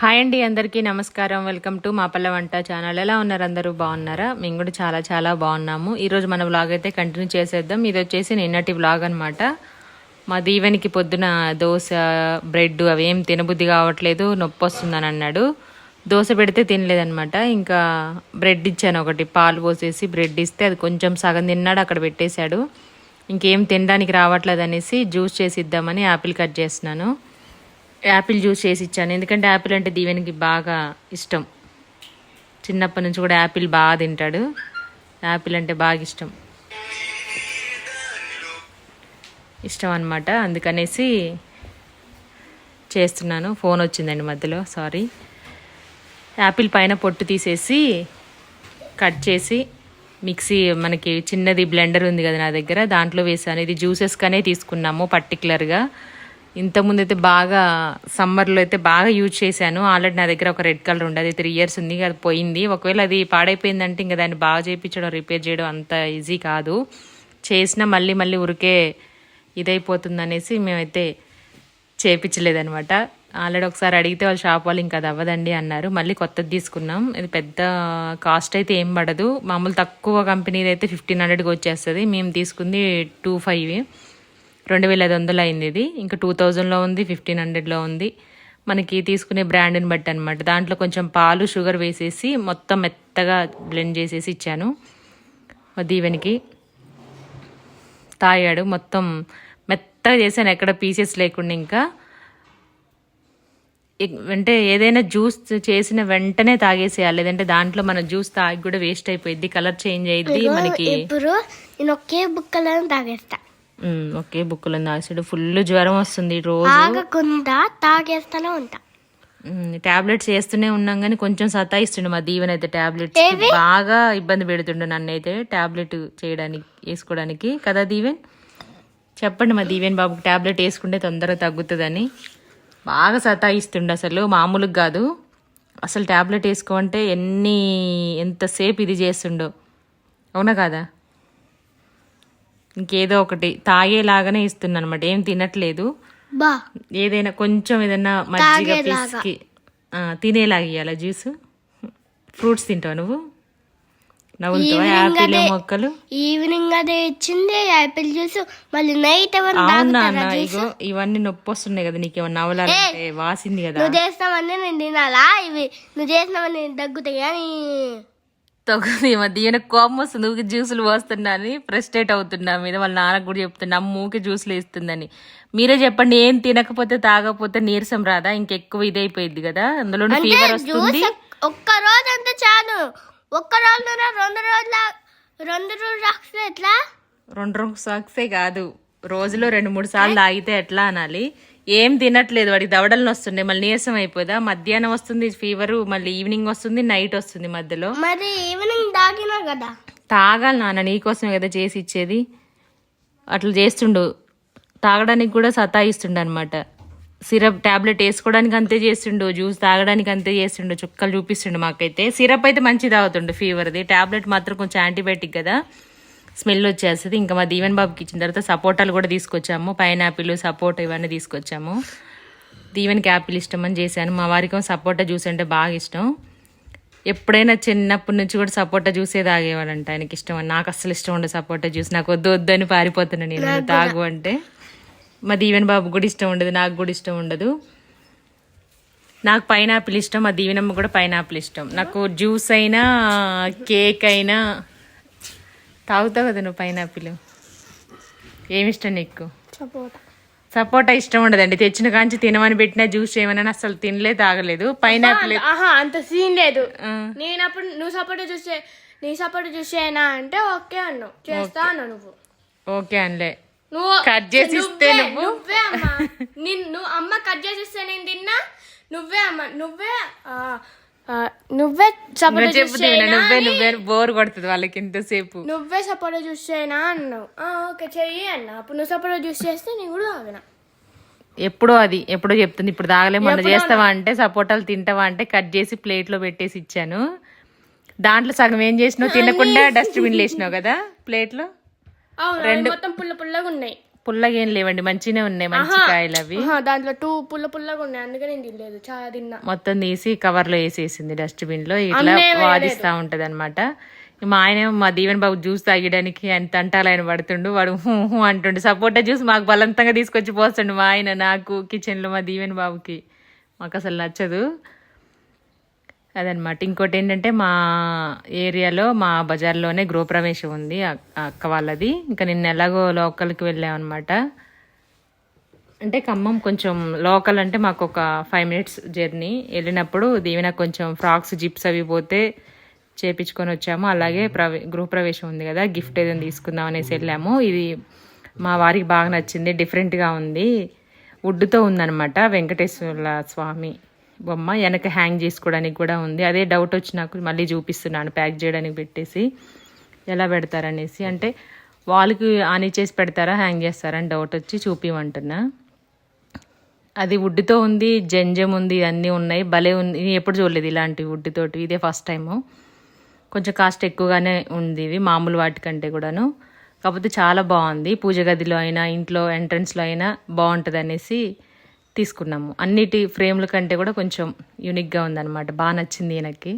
Hi అండి అందరికీ నమస్కారం. వెల్కమ్ టు మా పల్లె వంట ఛానల్. ఎలా ఉన్నారు అందరూ? బాగున్నారా? మేము కూడా చాలా చాలా బాగున్నాము. ఈరోజు మన వ్లాగ్ అయితే కంటిన్యూ చేసేద్దాం. ఇది వచ్చేసి నిన్నటి వ్లాగ్ అనమాట మా దీవెనికి పొద్దున దోశ బ్రెడ్ అవి ఏం తినబుద్ధి కావట్లేదు. నొప్పి వస్తుందని అన్నాడు. దోశ పెడితే తినలేదనమాట ఇంకా బ్రెడ్ ఇచ్చాను ఒకటి. పాలు పోసేసి బ్రెడ్ ఇస్తే అది కొంచెం సగం తిన్నాడు అక్కడ పెట్టేశాడు. ఇంకేం తినడానికి రావట్లేదు అనేసి జ్యూస్ చేసి ఇద్దామని యాపిల్ కట్ చేస్తున్నాను. యాపిల్ జ్యూస్ చేసి ఇచ్చాను. ఎందుకంటే యాపిల్ అంటే దీవెనికి బాగా ఇష్టం. చిన్నప్పటి నుంచి కూడా యాపిల్ బాగా తింటాడు. యాపిల్ అంటే బాగా ఇష్టం. ఇష్టం అనమాట అందుకనేసి చేస్తున్నాను. ఫోన్ వచ్చిందండి మధ్యలో. సారీ. యాపిల్ పైన పొట్టు తీసేసి కట్ చేసి మిక్సీ మనకి చిన్నది బ్లెండర్ ఉంది కదా నా దగ్గర. దాంట్లో వేసాను. ఇది జ్యూసెస్గానే తీసుకున్నాము పర్టికులర్గా ఇంతకుముందు అయితే బాగా సమ్మర్లో అయితే బాగా యూజ్ చేశాను. ఆల్రెడీ నా దగ్గర ఒక రెడ్ కలర్ ఉండదు. త్రీ ఇయర్స్ ఉంది అది పోయింది. ఒకవేళ అది పాడైపోయిందంటే ఇంకా దాన్ని బాగా చేయించడం రిపేర్ చేయడం అంత ఈజీ కాదు. చేసినా మళ్ళీ మళ్ళీ ఉరికే ఇదైపోతుంది అనేసి మేమైతే చేపించలేదనమాట ఆల్రెడీ ఒకసారి అడిగితే వాళ్ళ షాప్ వాళ్ళు ఇంకా అది అవ్వదండి అన్నారు. మళ్ళీ కొత్తది తీసుకున్నాం. ఇది పెద్ద కాస్ట్ అయితే ఏం పడదు. మామూలు తక్కువ కంపెనీది అయితే ఫిఫ్టీన్ హండ్రెడ్కి వచ్చేస్తుంది. మేము తీసుకుంది టూ ఫైవ్. రెండు వేల ఐదు వందలు అయింది ఇది. ఇంకా టూ థౌజండ్లో ఉంది ఫిఫ్టీన్ హండ్రెడ్లో ఉంది. మనకి తీసుకునే బ్రాండ్ని బట్టి అనమాట దాంట్లో కొంచెం పాలు షుగర్ వేసేసి మొత్తం మెత్తగా బ్లెండ్ చేసేసి ఇచ్చాను. దీవెనికి తాగాడు. మొత్తం మెత్తగా చేశాను. ఎక్కడ పీసెస్ లేకుండా ఇంకా. ఇక్- అంటే ఏదైనా జ్యూస్ చేసిన వెంటనే తాగేసేయాలి. లేదంటే దాంట్లో మన జ్యూస్ తాగి కూడా వేస్ట్ అయిపోయింది కలర్ చేంజ్ అయ్యింది మనకి. ఇప్పుడు నేను ఒకే బుక్కలను తాగేస్తా. ఒకే బుక్కులో తాసాడు ఫుల్ జ్వరం వస్తుంది రోజు. తాగేస్తానే ఉంటా. టాబ్లెట్స్ వేస్తూనే ఉన్నాం కానీ కొంచెం సతాయిస్తుండే మా దీవెన అయితే టాబ్లెట్స్ బాగా ఇబ్బంది పెడుతుండే నన్ను అయితే టాబ్లెట్ చేయడానికి వేసుకోవడానికి. కదా దీవెన్? చెప్పండి మా దీవెన్ బాబుకి టాబ్లెట్ వేసుకుంటే తొందరగా తగ్గుతుందని. బాగా సతాయిస్తుండే అసలు మామూలుగా కాదు. అసలు టాబ్లెట్ వేసుకోమంటే ఎన్ని ఎంతసేపు ఇది చేస్తుండో. అవునా కాదా? ఇంకేదో ఒకటి తాగేలాగానే ఇస్తున్నా అనమాట ఏం తినట్లేదు. ఏదైనా కొంచెం ఏదైనా మజ్జిగ పిసికి తినేలాగా ఇవ్వాలా జ్యూస్? ఫ్రూట్స్ తింటావు నువ్వు? నవ్వుతావా యాపిల్ మొక్కలు? ఈవినింగ్ అదే ఇచ్చింది యాపిల్ జ్యూస్. మళ్ళీ నైట్ అవునా అన్న? ఇగో ఇవన్నీ నొప్పి వస్తున్నాయి కదా నీకేమన్నా నవ్వలాలంటే వాసింది కదా. నువ్వు చేస్తావని నేను తినాలా? ఇవి నువ్వు చేసినావని దగ్గుతాయి అని మధ్య. ఈయన కోపం వస్తుంది ఊరికి జ్యూసులు పోస్తున్నా అని ఫ్రస్ట్రేట్ అవుతున్నా. మీద వాళ్ళ నాన్నకు కూడా చెప్తున్నా అమ్మ ఊకే జ్యూసులు వేస్తుందని. మీరే చెప్పండి ఏం తినకపోతే తాగకపోతే నీరసం రాదా? ఇంకెక్కువ ఇదైపోయింది కదా. అందులో ఫీవర్ వస్తుంది. ఒక్క రోజు అంతా చాలు. ఒక్క రోజు రెండు రోజుల రెండు రోజులు ఎట్లా? రెండు రెండు సాక్సే కాదు. రోజులో రెండు మూడు సార్లు తాగితే ఎట్లా అనాలి? ఏం తినట్లేదు వాడికి దవడలను వస్తున్నాయి మళ్ళీ నీరసం అయిపోదా? మధ్యాహ్నం వస్తుంది ఫీవర్ మళ్ళీ ఈవినింగ్ వస్తుంది నైట్ వస్తుంది మధ్యలో. మరి ఈవినింగ్ తాగినా కదా? తాగాలి నాన్న నీకోసమే కదా చేసి ఇచ్చేది. అట్లా చేస్తుండు. తాగడానికి కూడా సతాయిస్తుండు అనమాట సిరప్ టాబ్లెట్ వేసుకోవడానికి అంతే చేస్తుండు జ్యూస్ తాగడానికి అంతే చేస్తుండు చుక్కలు చూపిస్తుండు మాకైతే. సిరప్ అయితే మంచి తాగుతుండు ఫీవర్ది టాబ్లెట్ మాత్రం కొంచెం యాంటీబయాటిక్ కదా. స్మెల్ వచ్చేస్తుంది. ఇంకా మా దీవెన్ బాబుకి ఇచ్చిన తర్వాత సపోటాలు కూడా తీసుకొచ్చాము. పైనాపిల్ సపోటా ఇవన్నీ తీసుకొచ్చాము. దీవెన్కి యాపిల్ ఇష్టం అని చేశాను. మా వారికి సపోటా జ్యూస్ అంటే బాగా ఇష్టం. ఎప్పుడైనా చిన్నప్పటి నుంచి కూడా సపోటా జ్యూసే తాగేవాడంట ఆయనకి ఇష్టం. అని నాకు అస్సలు ఇష్టం ఉండదు సపోటా జ్యూస్. నాకు వద్దు వద్దు అని పారిపోతున్నా నేను. తాగు అంటే. మా దీవెన్ బాబు కూడా ఇష్టం ఉండదు. నాకు కూడా ఇష్టం ఉండదు. నాకు పైనాపిల్ ఇష్టం. మా దీవెనమ్మ కూడా పైనాపిల్ ఇష్టం. నాకు జ్యూస్ అయినా కేక్ అయినా తాగుతావు కదా నువ్వు పైనాపిల్. ఏమి ఇష్టం నీకు? సపోటా. సపోటా ఇష్టం ఉండదండి. తెచ్చిన కాంచి తినమని పెట్టిన జ్యూస్ ఏమైనా అసలు తినలే తాగలేదు. పైనాపిల్ ఆహా అంత సీన్ లేదు. నేనప్పుడు నువ్వు సపోర్ట్ చూసే నీ సపోర్ట్ చూసేనా అంటే ఓకే అన్నావు. చేస్తా అన్నావు నువ్వు. ఓకే అనలే. నువ్వు కట్ చేసి ఇస్తే నువ్వే- నువ్వు. నువ్వే అమ్మ. నిన్- కట్ చేసి ఇస్తే నేను తిన్నా నువ్వే అమ్మ నువ్వే నువ్వే నువ్వు సపోర్ట్ నువ్వే నువ్వే బోర్ కొడుతుంది వాళ్ళకి ఇంతసేపు. నువ్వే సపోర్ట్ చూసేనా అన్నావు. ఆ, ఓకే చెయ్యి అన్న. అప్పుడు నువ్వు సపోర్ట్ చూస్ చేస్తే నేను కూడా తాగిన. ఎప్పుడో అది ఎప్పుడో చెప్తుంది ఇప్పుడు తాగలే మొన్న చేస్తావా అంటే సపోటాలు తింటావా అంటే కట్ చేసి ప్లేట్లో పెట్టేసి ఇచ్చాను. దాంట్లో సగం ఏం చేసినావు? తినకుండా డస్ట్బిన్ వేసినావు కదా ప్లేట్లో అవును అవి మొత్తం పుల్ల పుల్లగా ఉన్నాయి. పుల్లగా ఏం లేవండి మంచిగానే ఉన్నాయి మంచి కాయలు అవి. దాంట్లో టూ పుల్ల పుల్లగా ఉన్నాయి అందుకే నేను తినలేదు చాలా తిన్నా. మొత్తం తీసి కవర్లో వేసేసింది డస్ట్బిన్లో ఇట్లా వాదిస్తా ఉంటది అనమాట మా ఆయన మా దీవెన్ బాబు జ్యూస్ తాగడానికి ఆయన తంటాలు ఆయన పడుతుండు వాడు హూ హూ అంటుండు సపోటా జ్యూస్ మాకు బలవంతంగా తీసుకొచ్చి పోస్తుండు మా ఆయన నాకు కిచెన్లో మా దీవెన్ బాబుకి. మాకు అసలు నచ్చదు. అదనమాట. ఇంకోటి ఏంటంటే మా ఏరియాలో మా బజార్లోనే గృహప్రవేశం ఉంది అక్క వాళ్ళది. ఇంకా నిన్న ఎలాగో లోకల్కి వెళ్ళామన్నమాట అంటే ఖమ్మం కొంచెం లోకల్ అంటే మాకు ఒక ఫైవ్ మినిట్స్ జర్నీ. వెళ్ళినప్పుడు దీవెన కొంచెం ఫ్రాక్స్ జిప్స్ అవి పోతే చేపించుకొని వచ్చాము. అలాగే ప్రవే గృహప్రవేశం ఉంది కదా గిఫ్ట్ ఏదైనా తీసుకుందాం అనేసి వెళ్ళాము. ఇది మా వారికి బాగా నచ్చింది డిఫరెంట్గా ఉంది. వుడ్తో ఉందన్నమాట వెంకటేశ్వర స్వామి బొమ్మ వెనక హ్యాంగ్ చేసుకోవడానికి కూడా ఉంది. అదే డౌట్ వచ్చి నాకు మళ్ళీ చూపిస్తున్నాను ప్యాక్ చేయడానికి పెట్టేసి ఎలా పెడతారనేసి. అంటే వాళ్ళకి ఆని చేసి పెడతారా హ్యాంగ్ చేస్తారా అని డౌట్ వచ్చి చూపిమంటున్నా. అది వుడ్తో ఉంది జంజం ఉంది అన్నీ ఉన్నాయి. భలే ఉంది. నేను ఎప్పుడు చూడలేదు ఇలాంటి వుడ్తోటి ఇదే ఫస్ట్ టైము కొంచెం కాస్ట్ ఎక్కువగానే ఉంది ఇవి మామూలు వాటికంటే కూడాను. కాకపోతే చాలా బాగుంది. పూజ గదిలో అయినా ఇంట్లో ఎంట్రన్స్లో అయినా బాగుంటుంది అనేసి తీసుకున్నాము. అన్నిటి ఫ్రేమ్ల కంటే కూడా కొంచెం యూనిక్గా ఉందన్నమాట. బాగా నచ్చింది ఈయనకి.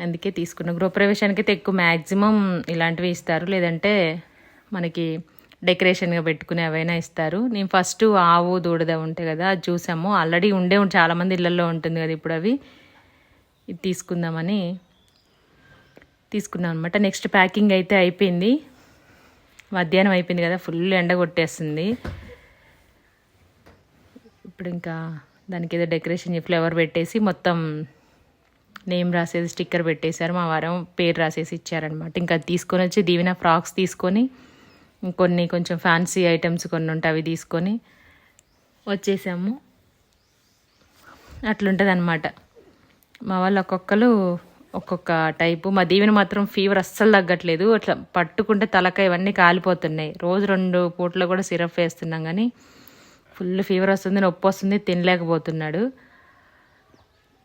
అందుకే తీసుకున్నాం. గృహప్రవేశానికి అయితే ఎక్కువ మ్యాక్సిమం ఇలాంటివి ఇస్తారు. లేదంటే మనకి డెకరేషన్గా పెట్టుకునే అవైనా ఇస్తారు. నేను ఫస్ట్ ఆవు దూడద ఉంటాయి కదా అది చూసాము. ఆల్రెడీ ఉండే చాలామంది ఇళ్ళల్లో ఉంటుంది కదా ఇప్పుడు అవి. ఇది తీసుకుందామని తీసుకున్నాం అనమాట నెక్స్ట్ ప్యాకింగ్ అయితే అయిపోయింది. మధ్యాహ్నం అయిపోయింది కదా ఫుల్ ఎండ కొట్టేస్తుంది ఇప్పుడు ఇంకా దానికి ఏదో డెకరేషన్ ఫ్లేవర్ పెట్టేసి మొత్తం నేమ్ రాసేది స్టిక్కర్ పెట్టేశారు. మా వారం పేరు రాసేసి ఇచ్చారనమాట ఇంకా అది తీసుకొని వచ్చి దీవెన ఫ్రాక్స్ తీసుకొని కొన్ని కొంచెం ఫ్యాన్సీ ఐటమ్స్ కొన్ని ఉంటాయి అవి తీసుకొని వచ్చేసాము. అట్లుంటుంది అనమాట మా వాళ్ళు ఒక్కొక్కరు ఒక్కొక్క టైపు. మా దీవెన మాత్రం ఫీవర్ అస్సలు తగ్గట్లేదు. అట్లా పట్టుకుంటే తలక ఇవన్నీ కాలిపోతున్నాయి. రోజు రెండు పూట్లో కూడా సిరప్ వేస్తున్నాం కానీ ఫుల్ ఫీవర్ వస్తుంది నొప్పి వస్తుంది తినలేకపోతున్నాడు.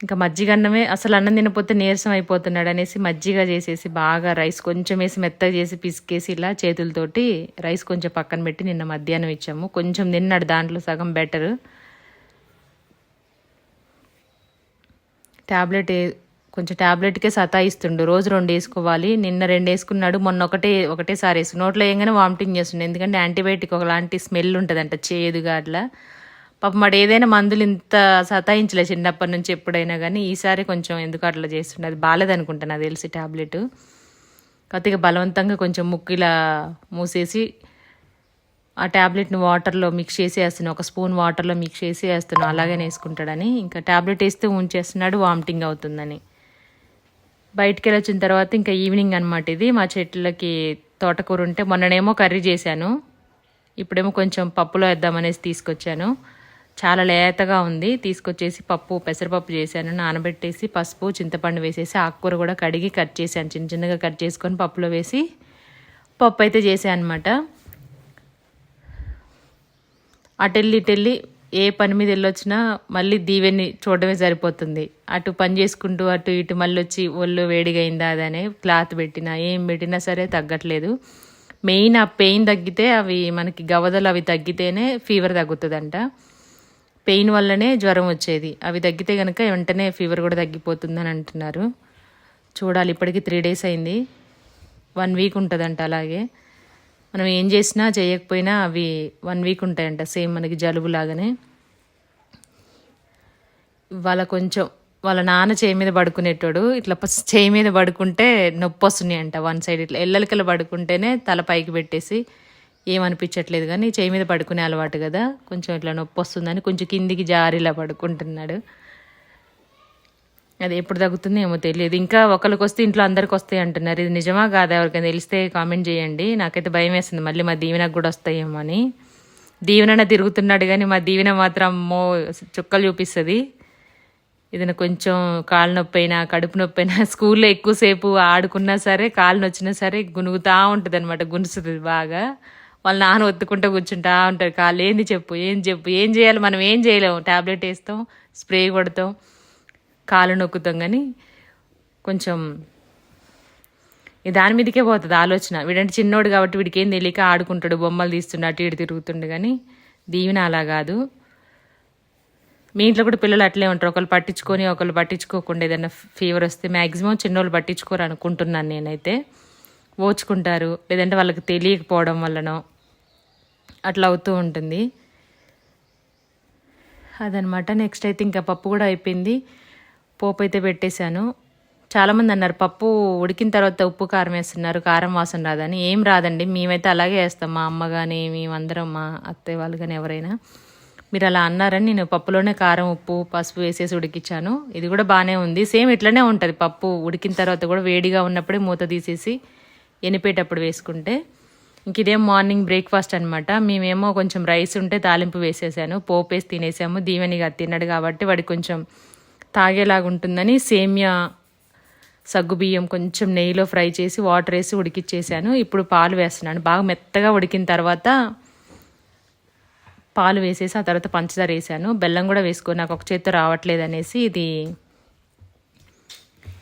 ఇంకా మజ్జిగ అన్నమే అసలు అన్నం తినకపోతే నీరసం అయిపోతున్నాడు అనేసి మజ్జిగ చేసేసి బాగా రైస్ కొంచెం వేసి మెత్తగా చేసి పిసికేసి ఇలా చేతులతోటి రైస్ కొంచెం పక్కన పెట్టి నిన్న మధ్యాహ్నం ఇచ్చాము. కొంచెం తిన్నాడు దాంట్లో సగం బెటర్. ట్యాబ్లెట్ ఏ- కొంచెం ట్యాబ్లెట్కే సతాయిస్తుండు. రోజు రెండు వేసుకోవాలి. నిన్న రెండు వేసుకున్నాడు. మొన్న ఒకటే ఒకటేసారి వేసుకు నోట్లో వేయగానే వామిటింగ్ చేస్తుండే. ఎందుకంటే యాంటీబయాటిక్ ఒకలాంటి స్మెల్ ఉంటుందంట చేదుగా అట్లా. పాప మాడు ఏదైనా మందులు ఇంత సతాయించలే చిన్నప్పటి నుంచి ఎప్పుడైనా కానీ. ఈసారి కొంచెం ఎందుకు అట్లా చేస్తుండే? అది బాగాలేదనుకుంటా నాకు తెలిసి ట్యాబ్లెట్ కొద్దిగా బలవంతంగా కొంచెం ముక్కు ఇలా మూసేసి ఆ ట్యాబ్లెట్ని వాటర్లో మిక్స్ చేసి ఒక స్పూన్ వాటర్లో మిక్స్ చేసి వేస్తున్నాను అలాగే వేసుకుంటాడని. ఇంకా ట్యాబ్లెట్ వేస్తే ఉంచేస్తున్నాడు వామిటింగ్ అవుతుందని. బయటికి వెళ్ళి వచ్చిన తర్వాత ఇంకా ఈవినింగ్ అనమాట ఇది. మా చెట్లకి తోటకూర ఉంటే మొన్ననేమో కర్రీ చేశాను. ఇప్పుడేమో కొంచెం పప్పులో వేద్దామనేసి తీసుకొచ్చాను. చాలా లేతగా ఉంది. తీసుకొచ్చేసి పప్పు పెసరపప్పు చేశాను. నానబెట్టేసి పసుపు చింతపండు వేసేసి ఆకుకూర కూడా కడిగి కట్ చేశాను. చిన్న చిన్నగా కట్ చేసుకొని పప్పులో వేసి పప్పు అయితే చేశాను అనమాట అటెల్లి ఇటెల్లి ఏ పని మీద వెళ్ళొచ్చినా మళ్ళీ దీవెని చూడడమే సరిపోతుంది. అటు పని చేసుకుంటూ అటు ఇటు మళ్ళీ వచ్చి ఒళ్ళు వేడిగైందా అదనే క్లాత్ పెట్టినా ఏం పెట్టినా సరే తగ్గట్లేదు. మెయిన్ ఆ పెయిన్ తగ్గితే అవి మనకి గవదలు అవి తగ్గితేనే ఫీవర్ తగ్గుతుందంట. పెయిన్ వల్లనే జ్వరం వచ్చేది. అవి తగ్గితే కనుక వెంటనే ఫీవర్ కూడా తగ్గిపోతుందని అంటున్నారు. చూడాలి ఇప్పటికి త్రీ డేస్ అయింది. వన్ వీక్ ఉంటుందంట అలాగే. మనం ఏం చేసినా చేయకపోయినా అవి వన్ వీక్ ఉంటాయంట. సేమ్ మనకి జలుబు లాగానే. వాళ్ళ కొంచెం వాళ్ళ నాన్న చేయి మీద పడుకునేటోడు. ఇట్లా చేయి మీద పడుకుంటే నొప్పి వస్తున్నాయి అంట వన్ సైడ్. ఇట్లా ఎల్లలికలు పడుకుంటేనే తల పైకి పెట్టేసి ఏమనిపించట్లేదు కానీ చేయి మీద పడుకునే అలవాటు కదా. కొంచెం ఇట్లా నొప్పి వస్తుందని కొంచెం కిందికి జారిలా పడుకుంటున్నాడు. అది ఎప్పుడు తగ్గుతుందో ఏమో తెలియదు. ఇంకా ఒకరికి వస్తే ఇంట్లో అందరికి వస్తాయి అంటున్నారు. ఇది నిజమా కాదా? ఎవరికైనా తెలిస్తే కామెంట్ చేయండి. నాకైతే భయం వేస్తుంది. మళ్ళీ మా దీవెనకు కూడా వస్తాయేమో అని. దీవెన తిరుగుతున్నాడు కానీ మా దీవెన మాత్రం అమ్మో చుక్కలు చూపిస్తుంది. ఏదైనా కొంచెం కాలు నొప్పి అయినా కడుపు నొప్పి అయినా స్కూల్లో ఎక్కువసేపు ఆడుకున్నా సరే కాలు నొచ్చినా సరే గునుగుతూ ఉంటుంది అనమాట గునుస్తుంది బాగా. వాళ్ళ నాన్న ఒత్తుకుంటూ కూర్చుంటా ఉంటారు కాళ్ళు ఏంది చెప్పు ఏం చెప్పు ఏం చేయాలి? మనం ఏం చేయలేము. టాబ్లెట్ వేస్తాం స్ప్రే కొడతాం. కాలు నొక్కుతాం కానీ కొంచెం దాని మీదకే పోతుంది ఆలోచన. వీడంటే చిన్నోడు కాబట్టి వీడికి ఏం తెలియక ఆడుకుంటాడు బొమ్మలు తీస్తుండే అటు ఇటు తిరుగుతుండు కానీ దీవెన అలా కాదు. మీ ఇంట్లో కూడా పిల్లలు అట్లే ఉంటారు. ఒకళ్ళు పట్టించుకొని ఒకళ్ళు పట్టించుకోకుండా ఏదైనా ఫీవర్ వస్తే మ్యాక్సిమం చిన్నోళ్ళు పట్టించుకోరు అనుకుంటున్నాను నేనైతే. ఓచుకుంటారు. లేదంటే వాళ్ళకి తెలియకపోవడం వల్లనో అట్లా అవుతూ ఉంటుంది. అదనమాట. నెక్స్ట్ అయితే ఇంకా పప్పు కూడా అయిపోయింది. పోపు అయితే పెట్టేశాను. చాలామంది అన్నారు పప్పు ఉడికిన తర్వాత ఉప్పు కారం వేస్తున్నారు కారం వాసన రాదని. ఏం రాదండి మేమైతే అలాగే వేస్తాం. మా అమ్మ కానీ మేమందరం మా అత్తయ్య వాళ్ళు కానీ ఎవరైనా. మీరు అలా అన్నారని నేను పప్పులోనే కారం ఉప్పు పసుపు వేసేసి ఉడికించాను ఇది కూడా బాగానే ఉంది. సేమ్ ఇట్లనే ఉంటుంది. పప్పు ఉడికిన తర్వాత కూడా వేడిగా ఉన్నప్పుడే మూత తీసేసి ఎనిపేటప్పుడు వేసుకుంటే. ఇంక ఇదేం మార్నింగ్ బ్రేక్ఫాస్ట్ అనమాట మేమేమో కొంచెం రైస్ ఉంటే తాలింపు వేసేసాను. పోపు వేసి తినేసాము. దీవెనిగా తిన్నాడు కాబట్టి వాడికి కొంచెం తాగేలాగా ఉంటుందని సేమియా సగ్గుబియ్యం కొంచెం నెయ్యిలో ఫ్రై చేసి వాటర్ వేసి ఉడికిచ్చేసాను. ఇప్పుడు పాలు వేస్తున్నాను. బాగా మెత్తగా ఉడికిన తర్వాత పాలు వేసేసి ఆ తర్వాత పంచదార వేసాను. బెల్లం కూడా వేసుకొని నాకు ఒక చేత్తో రావట్లేదు అనేసి ఇది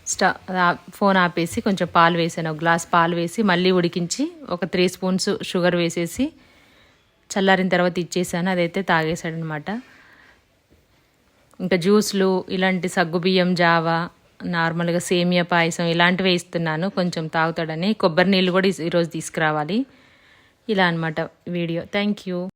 స్టా ఫోన్ ఆపేసి కొంచెం పాలు వేసాను. ఒక గ్లాస్ పాలు వేసి మళ్ళీ ఉడికించి ఒక త్రీ స్పూన్స్ షుగర్ వేసేసి చల్లారిన తర్వాత ఇచ్చేసాను. అదైతే తాగేశాడనమాట. ఇంకా జ్యూస్లు ఇలాంటి సగ్గుబియ్యం జావా నార్మల్గా సేమియా పాయసం ఇలాంటివే ఇస్తున్నాను. కొంచెం తాగుతాడని. కొబ్బరి నీళ్ళు కూడా ఈరోజు తీసుకురావాలి. ఇలా అనమాట వీడియో. Thank you.